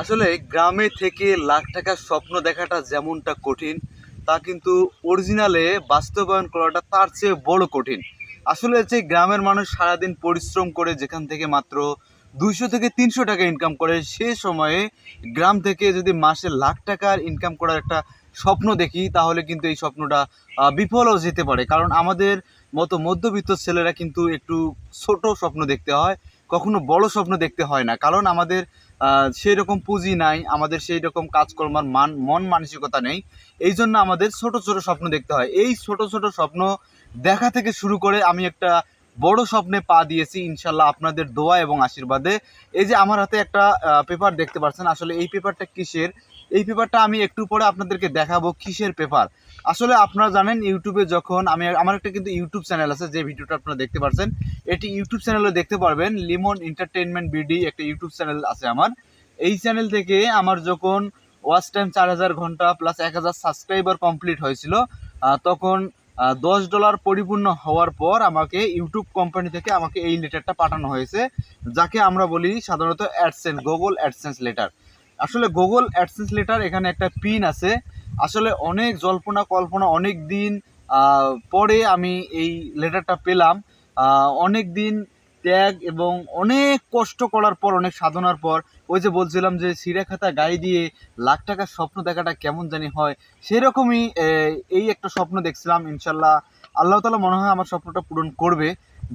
আসলে গ্রামে থেকে লাখ টাকার স্বপ্ন দেখাটা যেমনটা কঠিন, তা কিন্তু অরিজিনালে বাস্তবায়ন করাটা তার চেয়ে বড় কঠিন। আসলে যে গ্রামের মানুষ সারাদিন পরিশ্রম করে যেখান থেকে মাত্র দুইশো থেকে তিনশো টাকা ইনকাম করে, সে সময়ে গ্রাম থেকে যদি মাসে লাখ টাকার ইনকাম করার একটা স্বপ্ন দেখি, তাহলে কিন্তু এই স্বপ্নটা বিফলও যেতে পারে। কারণ আমাদের মতো মধ্যবিত্ত ছেলেরা কিন্তু একটু ছোট স্বপ্ন দেখতে হয়, কখনো বড় স্বপ্ন দেখতে হয় না। কারণ আমাদের সেই রকম পুঁজি নাই, আমাদের সেই রকম কাজকর্মার মান, মন মানসিকতা নেই। এই জন্য আমাদের ছোট ছোট স্বপ্ন দেখতে হয়। এই ছোট ছোট স্বপ্ন দেখা থেকে শুরু করে আমি একটা বড় স্বপ্নে পা দিয়েছি। ইনশাল্লাহ আপনাদের দোয়া এবং আশীর্বাদে। এই যে আমার হাতে একটা পেপার দেখতে পাচ্ছেন, আসলে এই পেপারটা কিসের? এই পেপারটা আমি একটু পরে আপনাদেরকে দেখাবো কিসের পেপার আসলে আপনারা জানেন ইউটিউবে যখন আমি, আমার একটা কিন্তু ইউটিউব চ্যানেল আছে, যে ভিডিওটা আপনারা দেখতে পাচ্ছেন এটি ইউটিউব চ্যানেলে দেখতে পারবেন লিমন এন্টারটেনমেন্ট বিডি একটা ইউটিউব চ্যানেল আছে আমার। এই চ্যানেল থেকে আমার যখন ওয়াচ টাইম চার হাজার ঘণ্টা প্লাস এক হাজার সাবস্ক্রাইবার কমপ্লিট হয়েছিল তখন দশ ডলার পরিপূর্ণ হওয়ার পর আমাকে ইউটিউব কোম্পানি থেকে আমাকে এই লেটারটা পাঠানো হয়েছে, যাকে আমরা বলি সাধারণত অ্যাডসেন্স গুগল অ্যাডসেন্স লেটার আসলে গুগল অ্যাডসেন্স লেটার এখানে একটা পিন আছে। আসলে অনেক জল্পনা কল্পনা অনেক দিন পরে আমি এই লেটারটা পেলাম। অনেক দিন ত্যাগ এবং অনেক কষ্ট করার পর অনেক সাধনার পর ওই যে বলছিলাম যে খাতা গাড়ি দিয়ে লাখ টাকার স্বপ্ন দেখাটা কেমন জানি হয় সেরকমই এই একটা স্বপ্ন দেখছিলাম ইনশাল্লাহ। আল্লাহ তালা মনে হয় আমার স্বপ্নটা পূরণ করবে।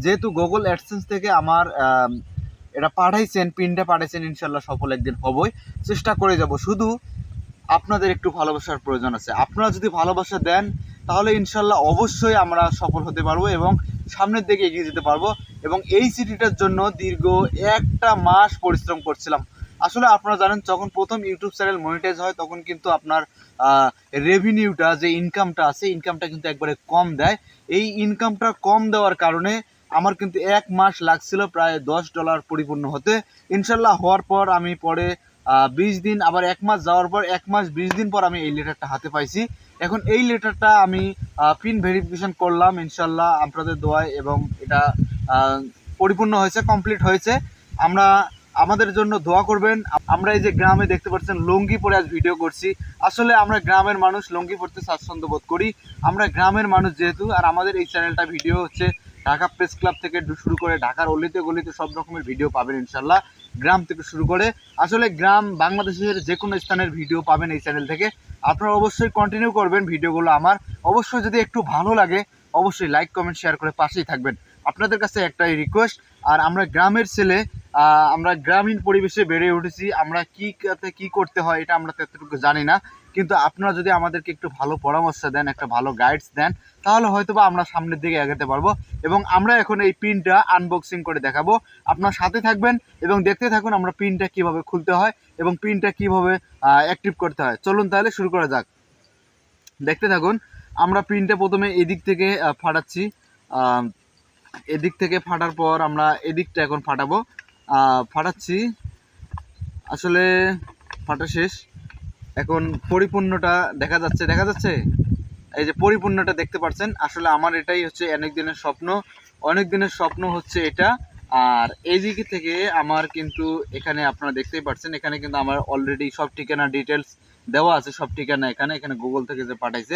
যেহেতু গুগল অ্যাডসেন্স থেকে আমার আম, এটা পাঠাইছেন, পিনটা পাঠাইছেন ইনশাল্লাহ সফল একদিন হবই। চেষ্টা করে যাব। শুধু আপনাদের একটু ভালোবাসার প্রয়োজন আছে। আপনারা যদি ভালোবাসা দেন, তাহলে ইনশাল্লাহ অবশ্যই আমরা সফল হতে পারব এবং সামনের দিকে এগিয়ে যেতে পারব। এবং এই সিটিটার জন্য দীর্ঘ একটা মাস পরিশ্রম করছিলাম। আসলে আপনারা জানেন, যখন প্রথম ইউটিউব চ্যানেল মনিটাইজ হয়, তখন কিন্তু আপনার রেভিনিউটা যে ইনকামটা আছে ইনকামটা কিন্তু একবারে কম দেয়। এই ইনকামটা কম দেওয়ার কারণে আমার কিন্তু এক মাস লাগছিল প্রায় দশ ডলার পরিপূর্ণ হতে। ইনশাল্লাহ হওয়ার পর আমি পরে বিশ দিন, আবার এক মাস যাওয়ার পর এক মাস বিশ দিন পর আমি এই লেটারটা হাতে পাইছি। এখন এই লেটারটা আমি পিন ভেরিফিকেশন করলাম, ইনশাল্লাহ আপনাদের দোয়ায় এবং এটা পরিপূর্ণ হয়েছে কমপ্লিট হয়েছে। আমরা আমাদের জন্য দোয়া করবেন। আমরা এই যে গ্রামে দেখতে পাচ্ছেন, লুঙ্গি পরে আজ ভিডিও করছি। আসলে আমরা গ্রামের মানুষ, লুঙ্গি পরতে স্বাচ্ছন্দ্য বোধ করি। আমরা গ্রামের মানুষ যেহেতু, আর আমাদের এই চ্যানেলটা ভিডিও হচ্ছে ঢাকা প্রেস ক্লাব থেকে শুরু করে ঢাকার অলিতে গলিতে সব রকমের ভিডিও পাবেন ইনশাল্লাহ গ্রাম থেকে শুরু করে, আসলে গ্রাম বাংলাদেশের যে কোনো স্থানের ভিডিও পাবেন এই চ্যানেল থেকে। আপনারা অবশ্যই কন্টিনিউ করবেন ভিডিওগুলো আমার। অবশ্যই যদি একটু ভালো লাগে, অবশ্যই লাইক কমেন্ট শেয়ার করে পাশেই থাকবেন। আপনাদের কাছে একটাই রিকোয়েস্ট আর আমরা গ্রামের ছেলে আমরা গ্রামীণ পরিবেশে বেড়ে উঠেছি। আমরা কী কি করতে হয় এটা আমরা ততটুকু জানি না। কিন্তু আপনারা যদি আমাদেরকে একটু ভালো পরামর্শ দেন, একটা ভালো গাইডস দেন, তাহলে হয়তো বা আমরা সামনের দিকে এগাতে পারব এবং আমরা এখন এই পিনটা আনবক্সিং করে দেখাবো। আপনার সাথে থাকবেন এবং দেখতে থাকুন আমরা পিনটা কীভাবে খুলতে হয় এবং পিনটা কীভাবে অ্যাক্টিভ করতে হয়। চলুন তাহলে শুরু করা যাক। দেখতে থাকুন, আমরা পিনটা প্রথমে এদিক থেকে ফাটাচ্ছি। এদিক থেকে ফাটার পর আমরা এদিকটা এখন ফাটাবো। ফাটাচ্ছি। আসলে ফাটা শেষ। এখন পরিপূর্ণটা দেখা যাচ্ছে দেখা যাচ্ছে? এই যে পরিপূর্ণটা দেখতে পাচ্ছেন আসলে আমার এটাই হচ্ছে অনেক দিনের স্বপ্ন। অনেক দিনের স্বপ্ন হচ্ছে এটা। আর এই দিক থেকে আমার কিন্তু এখানে আপনারা দেখতেই পাচ্ছেন এখানে কিন্তু আমার অলরেডি সব ঠিকানা ডিটেলস দেওয়া আছে সব ঠিকানা এখানে এখানে গুগল থেকে যে পাঠাইছে।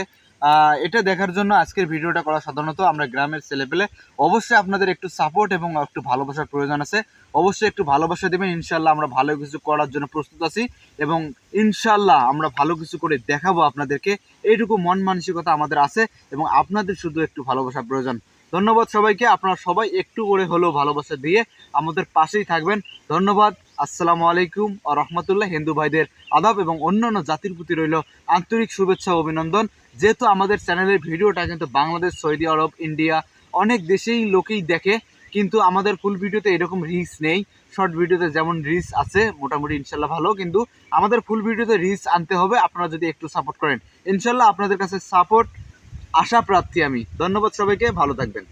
এটা দেখার জন্য আজকের ভিডিওটা করা সাধারণত আমরা গ্রামের ছেলেপেলে। অবশ্যই আপনাদের একটু সাপোর্ট এবং একটু ভালোবাসার প্রয়োজন আছে। অবশ্যই একটু ভালোবাসা দেবেন। ইনশাল্লাহ আমরা ভালো কিছু করার জন্য প্রস্তুত আছি এবং ইনশাল্লাহ আমরা ভালো কিছু করে দেখাবো আপনাদেরকে। এইটুকু মন মানসিকতা আমাদের আছে এবং আপনাদের শুধু একটু ভালোবাসা প্রয়োজন। ধন্যবাদ সবাইকে। আপনারা সবাই একটু করে হলেও ভালোবাসা দিয়ে আমাদের পাশেই থাকবেন। ধন্যবাদ। আসসালামু আলাইকুম ও রহমতুল্লাহ, হিন্দু ভাইদের আদাব এবং অন্যান্য জাতির প্রতি রইল আন্তরিক শুভেচ্ছা অভিনন্দন। যেহেতু আমাদের চ্যানেলের ভিডিওটা কিন্তু বাংলাদেশ, সৌদি আরব, ইন্ডিয়া অনেক দেশেই লোকেই দেখে, কিন্তু আমাদের ফুল ভিডিওতে এরকম রিচ নেই। শর্ট ভিডিওতে যেমন রিচ আছে, মোটামুটি ইনশাল্লাহ ভালো, কিন্তু আমাদের ফুল ভিডিওতে রিচ আনতে হবে, আপনারা যদি একটু সাপোর্ট করেন। ইনশাল্লাহ আপনাদের কাছে সাপোর্ট আশা প্রার্থী আমি। ধন্যবাদ সবাইকে, ভালো থাকবেন।